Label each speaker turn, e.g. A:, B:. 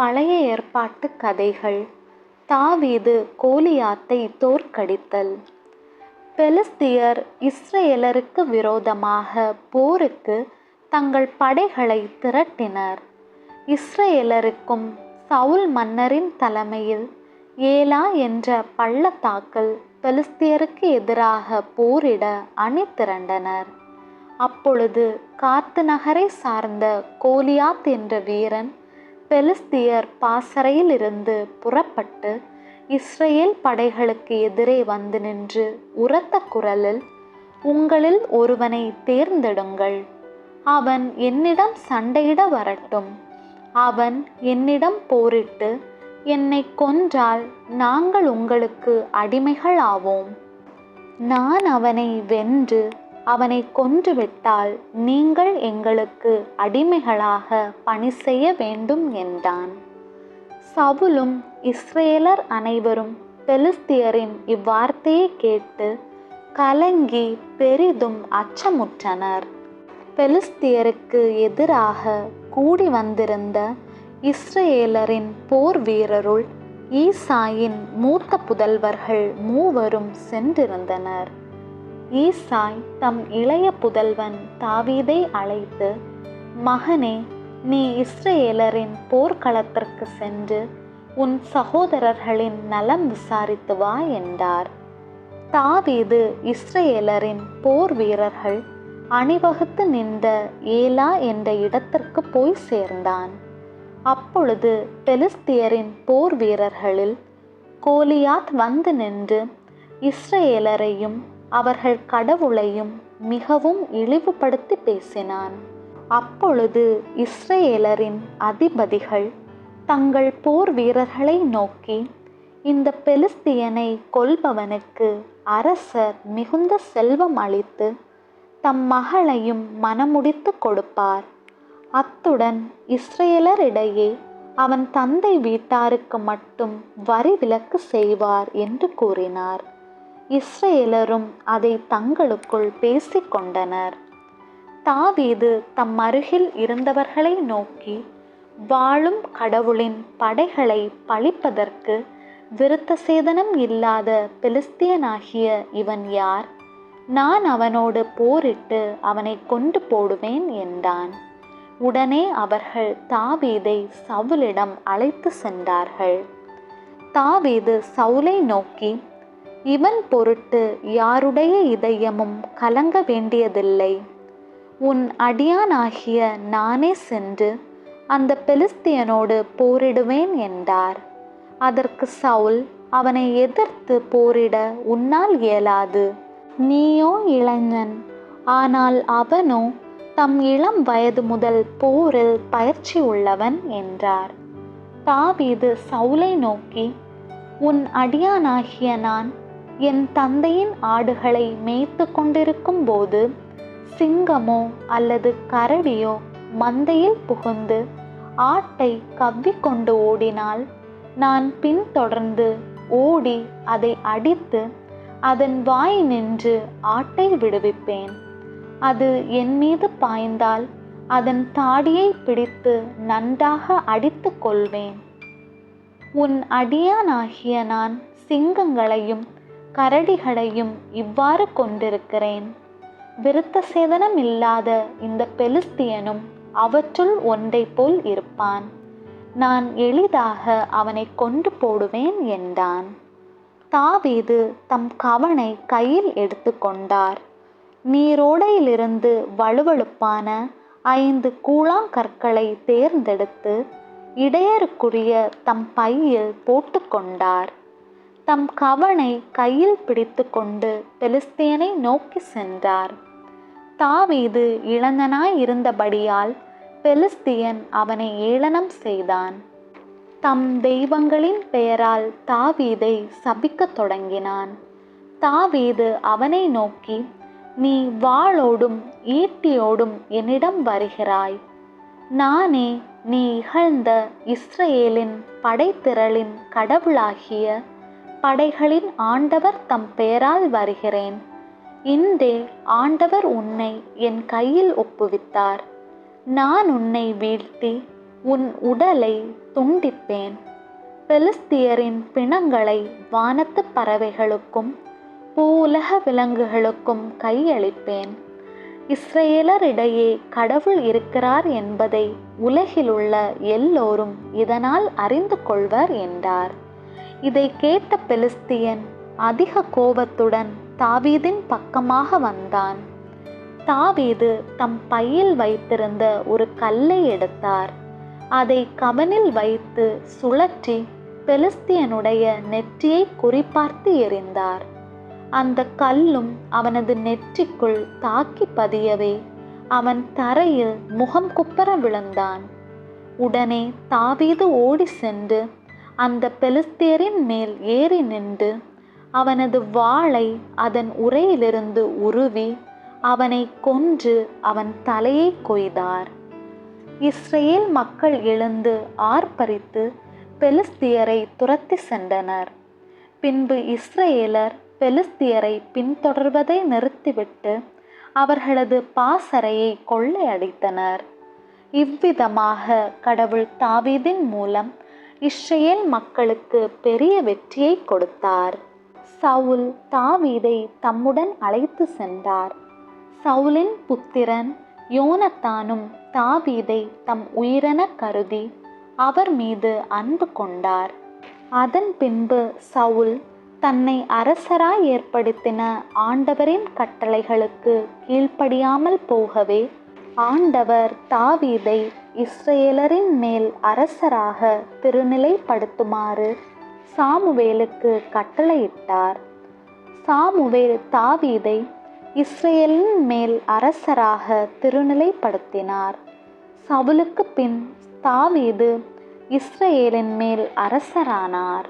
A: பழைய ஏற்பாட்டு கதைகள். தாவீது கோலியாத்தை தோற்கடித்தல். பெலிஸ்தியர் இஸ்ரேலருக்கு விரோதமாக போருக்கு தங்கள் படைகளை திரட்டினர். இஸ்ரேலருக்கும் சவுல் மன்னரின் தலைமையில் ஏலா என்ற பள்ளத்தாக்கள் பெலிஸ்தியருக்கு எதிராக போரிட அணி திரண்டனர். அப்பொழுது காத்து நகரை சார்ந்த கோலியாத் என்ற வீரன் பெலிஸ்தியர் பாசறையில் இருந்து புறப்பட்டு இஸ்ரேல் படைகளுக்கு எதிரே வந்து நின்று உரத்த குரலில் உங்களில் ஒருவனை தேர்ந்தெடுங்கள். அவன் என்னிடம் சண்டையிட வரட்டும். அவன் என்னிடம் போரிட்டு என்னை கொன்றால் நாங்கள் உங்களுக்கு அடிமைகள் ஆவோம் நான் அவனை வென்று அவனை கொன்றுவிட்டால் நீங்கள் எங்களுக்கு அடிமைகளாக பணி செய்ய வேண்டும் என்றான். சவுலும் இஸ்ரேலர் அனைவரும் பெலிஸ்தியரின் இவ்வார்த்தையை கேட்டு கலங்கி பெரிதும் அச்சமுற்றனர். பெலிஸ்தியருக்கு எதிராக கூடி வந்திருந்த இஸ்ரேலரின் போர் வீரருள் ஈசாயின் மூத்த புதல்வர்கள் மூவரும் சென்றிருந்தனர். ஈசாய் தம் இளைய புதல்வன் தாவீதை அழைத்து மகனே நீ இஸ்ரேலரின் போர்க்களத்திற்கு சென்று உன் சகோதரர்களின் நலம் விசாரித்து வா என்றார். தாவீது இஸ்ரேலரின் போர் வீரர்கள் அணிவகுத்து நின்ற ஏலா என்ற இடத்திற்கு போய் சேர்ந்தான். அப்பொழுது பெலிஸ்தியரின் போர் வீரர்களில் கோலியாத் வந்து நின்று இஸ்ரேலரையும் அவர்கள் கடவுளையும் மிகவும் இழிவுபடுத்தி பேசினான். அப்பொழுது இஸ்ரேலரின் அதிபதிகள் தங்கள் போர் வீரர்களை நோக்கி இந்த பெலிஸ்தியனை கொல்பவனுக்கு அரசர் மிகுந்த செல்வம் அளித்து தம் மகளையும் மனமுடித்து கொடுப்பார். அத்துடன் இஸ்ரேலரிடையே அவன் தந்தை வீட்டாருக்கு மட்டும் வரி விலக்கு செய்வார் என்று கூறினார். இஸ்ரேலரும் அதை தங்களுக்குள் பேசிக்கொண்டனர். தாவீது தம் அருகில் இருந்தவர்களை நோக்கி வாழும் கடவுளின் படைகளை பழிப்பதற்கு விருத்த சேதனம் இல்லாத பெலிஸ்தியனாகிய இவன் யார்? நான் அவனோடு போரிட்டு அவனை கொண்டு போடுவேன் என்றான். உடனே அவர்கள் தாவீதை சவுலிடம் அழைத்து சென்றார்கள். தாவீது சவுலை நோக்கி இவன் பொருட்டு யாருடைய இதயமும் கலங்க வேண்டியதில்லை. உன் அடியானாகிய நானே சென்று அந்த பெலிஸ்தியனோடு போரிடுவேன் என்றார். அதற்கு சவுல் அவனை எதிர்த்து போரிட உன்னால் இயலாது. நீயோ இளைஞன் ஆனால் அவனோ தம் இளம் வயது முதல் போரில் பயிற்சி உள்ளவன் என்றார். தாவீது சவுலை நோக்கி உன் அடியானாகிய நான் என் தந்தையின் ஆடுகளை மேய்த்து கொண்டிருக்கும் போது சிங்கமோ அல்லது கரடியோ மந்தையில் புகுந்து ஆட்டை கவ்விக்கொண்டு ஓடினால் நான் பின்தொடர்ந்து ஓடி அதை அடித்து அதன் வாய் நின்று ஆட்டை விடுவிப்பேன். அது என் மீது பாய்ந்தால் அதன் தாடியை பிடித்து நன்றாக அடித்து கொள்வேன். உன் அடியானாகிய நான் சிங்கங்களையும் கரடிகளையும் இவ்வாறு கொண்டிருக்கிறேன். விருத்த சேதனம் இல்லாத இந்த பெலிஸ்தியனும் அவற்றுள் ஒன்றை போல் இருப்பான். நான் எளிதாக அவனை கொண்டு போடுவேன் என்றான். தாவீது தம் கவனை கையில் எடுத்துக்கொண்டார் நீரோடையிலிருந்து வலுவழுப்பான ஐந்து கூழாங்கற்களை தேர்ந்தெடுத்து இடையருக்குரிய தம் பையில் போட்டுக்கொண்டார் தம் கவனை கையில் பிடித்து கொண்டு பெலிஸ்தேனை நோக்கி சென்றார். தாவீது இளைஞனாய் இருந்தபடியால் பெலிஸ்தியன் அவனை ஏளனம் செய்தான். தம் தெய்வங்களின் பெயரால் தாவீதை சபிக்கத் தொடங்கினான். தாவீது அவனை நோக்கி நீ வாளோடும் ஈட்டியோடும் என்னிடம் வருகிறாய். நானே நீ இகழ்ந்த இஸ்ரேலின் படைத்திரளின் கடவுளாகிய படைகளின் ஆண்டவர் தம் பெயரால் வருகிறேன். இந்தே ஆண்டவர் உன்னை என் கையில் ஒப்புவித்தார். நான் உன்னை வீழ்த்தி உன் உடலை துண்டிப்பேன். பெலிஸ்தியரின் பிணங்களை வானத்து பறவைகளுக்கும் பூவுலக விலங்குகளுக்கும் கையளிப்பேன். இஸ்ரேலரிடையே கடவுள் இருக்கிறார் என்பதை உலகிலுள்ள எல்லோரும் இதனால் அறிந்து கொள்வர் என்றார். இதை கேட்ட பெலிஸ்தியன் அதிக கோபத்துடன் தாவீதின் பக்கமாக வந்தான். தாவீது தம் பையில் வைத்திருந்த ஒரு கல்லை எடுத்தார். அதை கவனில் வைத்து சுழற்றி பெலிஸ்தியனுடைய நெற்றியை குறிப்பார்த்து எறிந்தார். அந்த கல்லும் அவனது நெற்றிக்குள் தாக்கி பதியவே அவன் தரையில் முகம் குப்பர விழுந்தான். உடனே தாவீது ஓடி சென்று அந்த பெலிஸ்தியரின் மேல் ஏறி நின்று அவனது வாளை அதன் உரையிலிருந்து உருவி அவனை கொன்று அவன் தலையை கொய்தார். இஸ்ரேல் மக்கள் எழுந்து ஆர்ப்பரித்து பெலிஸ்தியரை துரத்தி சென்றனர். பின்பு இஸ்ரேலர் பெலிஸ்தியரை பின்தொடர்வதை நிறுத்திவிட்டு அவர்களது பாசறையை கொள்ளையடித்தனர். இவ்விதமாக கடவுள் தாவீதின் மூலம் இஸ்ரேல் மக்களுக்கு பெரிய வெற்றியை கொடுத்தார். சவுல் தாவீதை தம்முடன் அழைத்து சென்றார். சவுலின் புத்திரன் யோனத்தானும் தாவீதை தம் உயிரென கருதி அவர் மீது அன்பு கொண்டார். அதன் பின்பு சவுல் தன்னை அரசராய் ஏற்படுத்தின ஆண்டவரின் கட்டளைகளுக்கு கீழ்ப்படியாமல் போகவே ஆண்டவர் தாவீதை இஸ்ரேலரின் மேல் அரசராக திருநிலைப்படுத்துமாறு சாமுவேலுக்கு கட்டளையிட்டார். சாமுவேல் தாவீதை இஸ்ரேலின் மேல் அரசராக திருநிலைப்படுத்தினார். சவுலுக்கு பின் தாவீது இஸ்ரேலின் மேல் அரசரானார்.